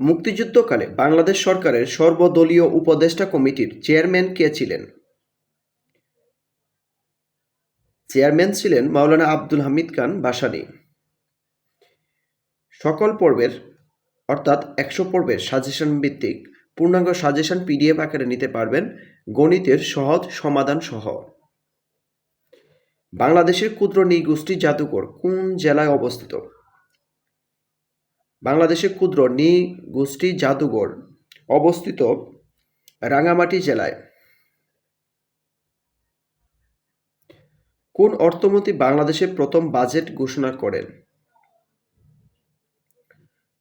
মুক্তিযুদ্ধকালে বাংলাদেশ সরকারের সর্বদলীয় উপদেষ্টা কমিটির চেয়ারম্যান কে ছিলেন? চেয়ারম্যান ছিলেন মাওলানা আব্দুল হামিদ খান বাসানি। সকল পর্বের, অর্থাৎ একশো পর্বের সাজেশন ভিত্তিক পূর্ণাঙ্গ সাজেশন পিডিএফ আকারে নিতে পারবেন গণিতের সহজ সমাধান সহ। বাংলাদেশের ক্ষুদ্র নৃগোষ্ঠী জাদুঘর কোন জেলায় অবস্থিত? বাংলাদেশের ক্ষুদ্র নৃগোষ্ঠী জাদুঘর অবস্থিত রাঙামাটি জেলায়। কোন অর্থমন্ত্রী বাংলাদেশের প্রথম বাজেট ঘোষণা করেন?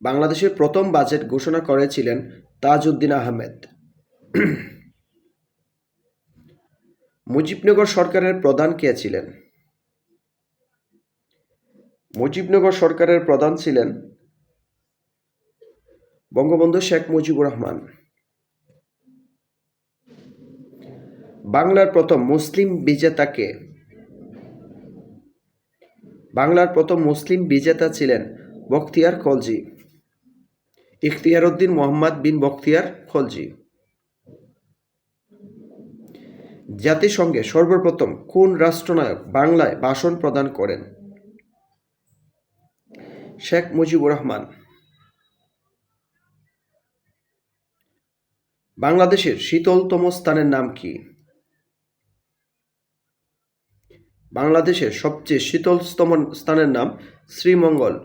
বাংলাদেশের প্রথম বাজেট ঘোষণা করেছিলেন তাজউদ্দিন আহমেদ। মুজিবনগর সরকারের প্রধান কে ছিলেন? মুজিবনগর সরকারের প্রধান ছিলেন বঙ্গবন্ধু শেখ মুজিবুর রহমান। বাংলার প্রথম মুসলিম বিজেতাকে বাংলার প্রথম মুসলিম বিজেতা ছিলেন বখতিয়ার খলজি। ইখতিয়ার উদ্দিন মোহাম্মদ বিন বখতিয়ার খলজি। জাতিসংঘে সর্বপ্রথম কোন রাষ্ট্রনায়ক বাংলায় ভাষণ প্রদান করেন? শেখ মুজিবুর রহমান। বাংলাদেশের শীতলতম স্থানের নাম কি? বাংলাদেশের সবচেয়ে শীতলতম স্থানের নাম শ্রীমঙ্গল।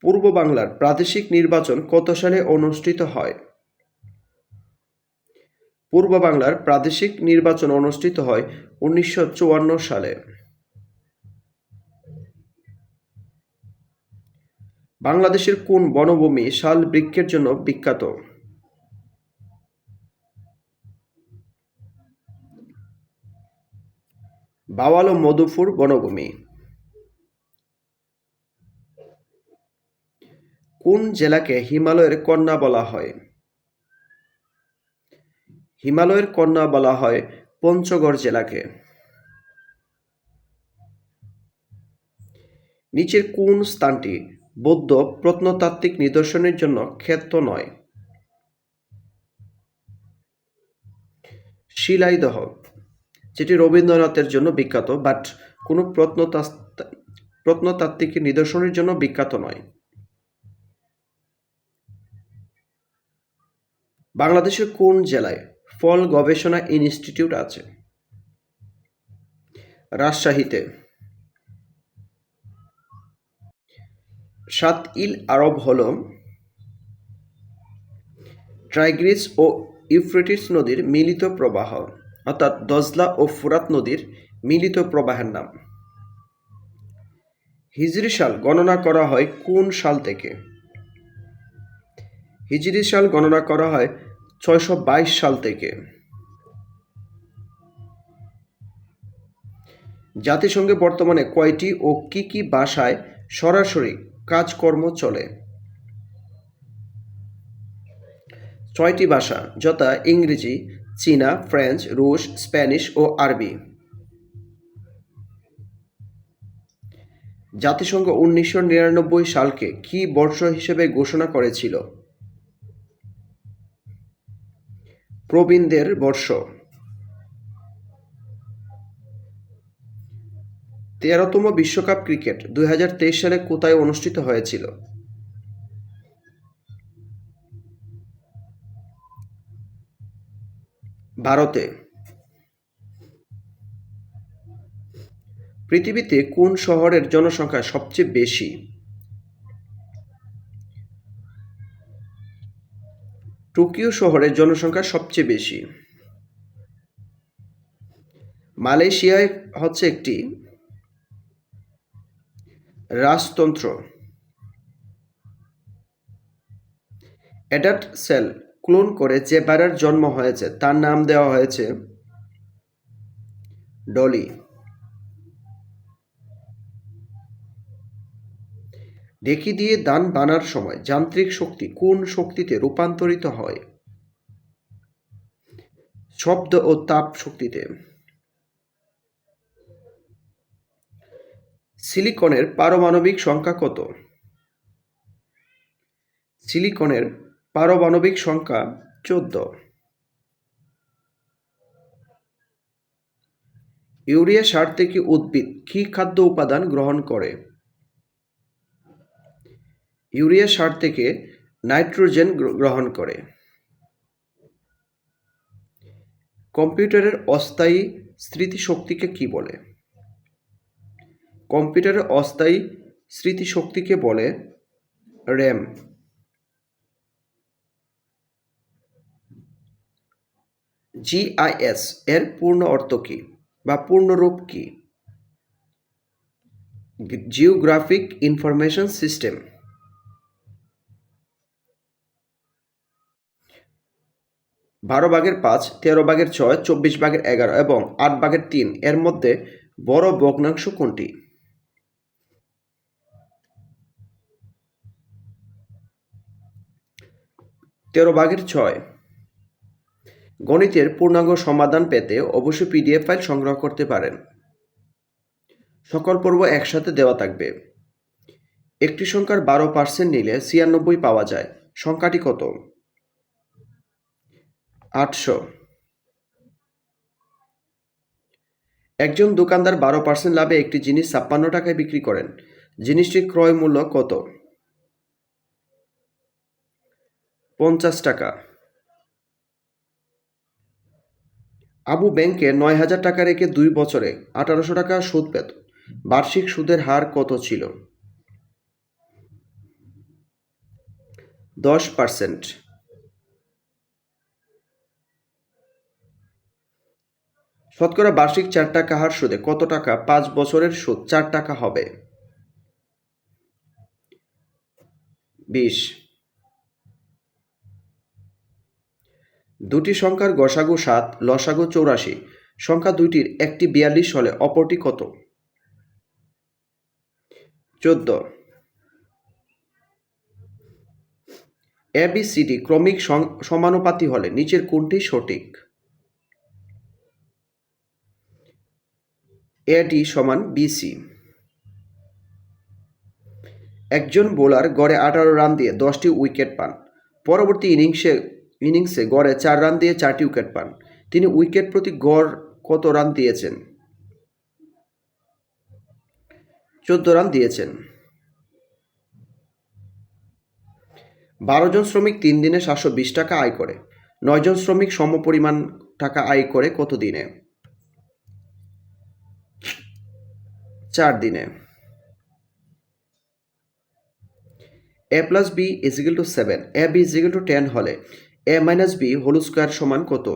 পূর্ব বাংলার প্রাদেশিক নির্বাচন কত সালে অনুষ্ঠিত হয়? পূর্ব বাংলার প্রাদেশিক নির্বাচন অনুষ্ঠিত হয় উনিশশো চুয়ান্ন সালে। বাংলাদেশের কোন বনভূমি শাল বৃক্ষের জন্য বিখ্যাত? বাওয়াল ও মধুপুর বনভূমি। কোন জেলাকে হিমালয়ের কন্যা বলা হয়? হিমালয়ের কন্যা বলা হয় পঞ্চগড় জেলাকে। নিচের কোন স্থানটি বৌদ্ধ প্রত্নতাত্ত্বিক নিদর্শনের জন্য খ্যাত নয়। শিলাইদহ, যেটি রবীন্দ্রনাথের জন্য বিখ্যাত বাট কোনো প্রত্নতাত্ত্বিক নিদর্শনের জন্য বিখ্যাত নয়। বাংলাদেশের কোন জেলায় ফল গবেষণা ইনস্টিটিউট আছে? রাজশাহীতে। সাত ইল আরব হল ট্রাইগ্রিস ও ইউফ্রেটিস নদীর মিলিত প্রবাহ, অর্থাৎ দজলা ও ফুরাত নদীর মিলিত প্রবাহের নাম। হিজরি সাল গণনা করা হয় কোন সাল থেকে? হিজরি সাল গণনা করা হয় ছয়শো বাইশ সাল থেকে। জাতিসংঘে বর্তমানে কয়টি ও কি কি ভাষায় সরাসরি কাজকর্ম চলে। ছয়টি ভাষা, যথা ইংরেজি, চীনা, ফ্রেঞ্চ, রুশ, স্প্যানিশ ও আরবি। জাতিসংঘ উনিশশো নিরানব্বই সালকে কি বর্ষ হিসেবে ঘোষণা করেছিল? প্রবীণদের বর্ষ। তেরোতম বিশ্বকাপ ক্রিকেট দুই হাজার তেইশ সালে কোথায় অনুষ্ঠিত হয়েছিল? ভারতে। পৃথিবীতে কোন শহরের জনসংখ্যা সবচেয়ে বেশি? টোকিও শহরের জনসংখ্যা সবচেয়ে বেশি। মালয়েশিয়ায় হচ্ছে একটি রাজতন্ত্র। অ্যাডাল্ট সেল ক্লোন করে যে বেড়ার জন্ম হয়েছে, তার নাম দেওয়া হয়েছে ডলি। ঢেকি দিয়ে দান বানার সময় যান্ত্রিক শক্তি কোন শক্তিতে রূপান্তরিত হয়? শব্দ ও তাপ শক্তিতে। সিলিকনের পারমাণবিক সংখ্যা কত? সিলিকনের পারমাণবিক সংখ্যা চোদ্দ। ইউরিয়া সার থেকে উদ্ভিদ কী খাদ্য উপাদান গ্রহণ করে? ইউরিয়া সার থেকে নাইট্রোজেন গ্র- গ্রহণ করে। কম্পিউটারের অস্থায়ী স্মৃতিশক্তিকে কি বলে? কম্পিউটারের অস্থায়ী স্মৃতিশক্তিকে বলে র্যাম। জিআইএস এর পূর্ণ অর্থ কী বা পূর্ণরূপ কী? Geographic information system. বারো ভাগের পাঁচ, তেরো ভাগের ছয়, চব্বিশ ভাগের এগারো এবং আট ভাগের তিন, এর মধ্যে বড় ভগ্নাংশ কোনটি? তেরো ভাগের ছয়। গণিতের পূর্ণাঙ্গ সমাধান পেতে অবশ্যই পিডিএফ ফাইল সংগ্রহ করতে পারেন। সকল পর্ব একসাথে দেওয়া থাকবে। একটি সংখ্যার বারো পার্সেন্ট নিলে ছিয়ানব্বই পাওয়া যায়। সংখ্যাটি কত? আটশো। একজন দোকানদার বারো পার্সেন্ট লাভে একটি জিনিস ছাপ্পান্ন টাকায় বিক্রি করেন। জিনিসটির ক্রয় মূল্য কত? পঞ্চাশ টাকা। আবু ব্যাংকে নয় হাজার টাকা রেখে দুই বছরে আঠারোশো টাকা সুদ পেত। বার্ষিক সুদের হার কত ছিল? দশ পার্সেন্ট। শতকরা বার্ষিক চার টাকা হার সুদে কত টাকা পাঁচ বছরের সুদ? চার টাকা হবে। বিশ। দুটি সংখ্যার গসাগু সাত, লসাগু চৌরাশি। সংখ্যা দুইটির একটি বিয়াল্লিশ হলে অপরটি কত? চোদ্দ। এবিসিডি ক্রমিক সমানুপাতি হলে নিচের কোনটি সঠিক? এডি সমান বিসি একজন বোলার গড়ে আঠারো রান দিয়ে দশটি উইকেট পান। পরবর্তী ইনিংসে ইনিংসে গড়ে চার রান দিয়ে চারটি উইকেট পান। তিনি উইকেট প্রতি গড় কত রান দিয়েছেন? চোদ্দ রান দিয়েছেন। বারো জন শ্রমিক তিন দিনে সাতশো বিশ টাকা আয় করে। নয় জন শ্রমিক সমপরিমাণ টাকা আয় করে কত দিনে? চার দিনে। A plus B equal to seven. A B equal to ten হলে A minus B whole square সমান কত?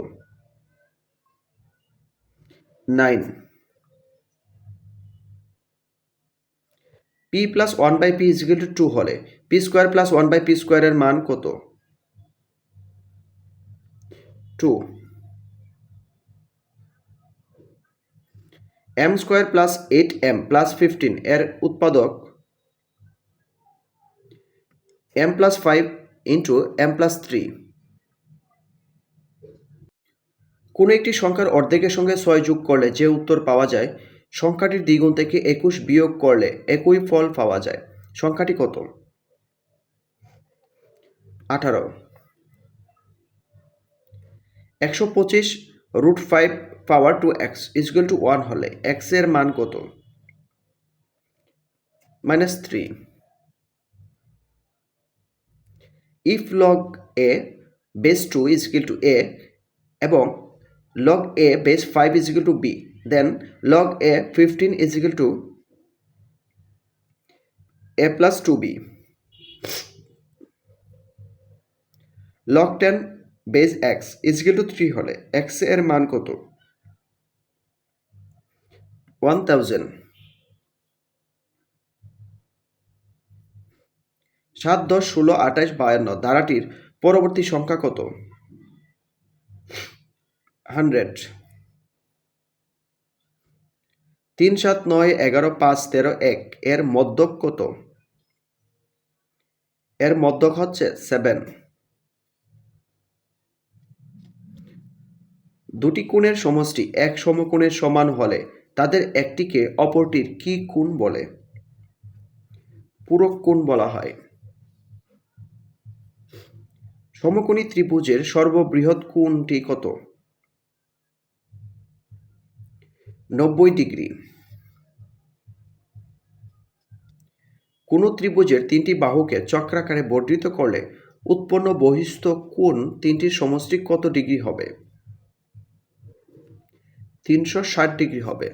Nine P plus one by P equal to two two P square plus one by P স্কোয়ারের মান কত? Two M square plus eight M plus fifteen এর উৎপাদক M plus five into M plus three কোনো একটি সংখ্যার অর্ধেকের সঙ্গে ছয় যোগ করলে যে উত্তর পাওয়া যায়, সংখ্যাটির দ্বিগুণ থেকে একুশ বিয়োগ করলে একই ফল পাওয়া যায়। সংখ্যাটি কত? আঠারো। একশো পঁচিশ root five power two X equal to one হলে এক্সের মান কত? Minus three if log A base two is equal to A এবং base five is equal to B then log A fifteen is equal to A plus two B log ten base X is equal to three হলে এক্সের মান কত? One thousand সাত দশ ষোলো আঠাশ বায়ান্ন, ধারাটির পরবর্তী সংখ্যা কত? হান্ড্রেড তিন সাত নয় এগারো পাঁচ তেরো এক, এর মধ্যক কত? এর মধ্যক হচ্ছে সেভেন দুটি কোণের সমষ্টি এক সমকোণের সমান হলে তাদের একটিকে অপরটির কি কোণ বলে? পূরক কোণ বলা হয়। সমকোণী ত্রিভুজের সর্ববৃহৎ কোণটি কত? নব্বই ডিগ্রি। কোনো ত্রিভুজের তিনটি বাহুকে চক্রাকারে বর্ধিত করলে উৎপন্ন বহিস্থ কোণ তিনটির সমষ্টি কত ডিগ্রি হবে? তিনশো ষাট ডিগ্রি হবে।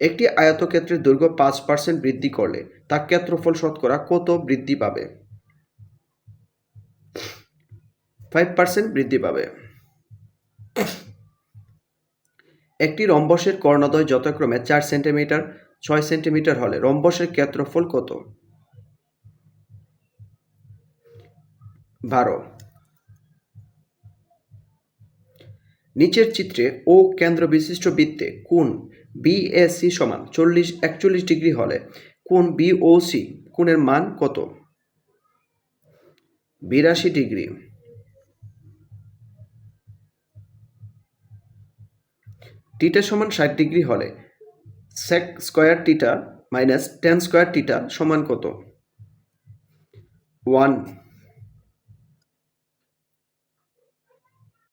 একটি আয়তক্ষেত্রের দৈর্ঘ্য পাঁচ পার্সেন্ট বৃদ্ধি করলে তার ক্ষেত্রফল শতকরা কত বৃদ্ধি পাবে? ফাইভ পার্সেন্ট বৃদ্ধি পাবে। একটি রম্বসের কর্ণদ্বয় যথাক্রমে চার সেন্টিমিটার, ছয় সেন্টিমিটার হলে রম্বসের ক্ষেত্রফল কত? বারো। নিচের চিত্রে ও কেন্দ্র বিশিষ্ট বৃত্তে কোণ বিএসি সমান চল্লিশ, একচল্লিশ ডিগ্রি হলে কোন বিওসি কোণের মান কত? বিরাশি ডিগ্রি। টিটা সমান ষাট ডিগ্রি হলে sec square theta minus ten square theta সমান কত? ওয়ান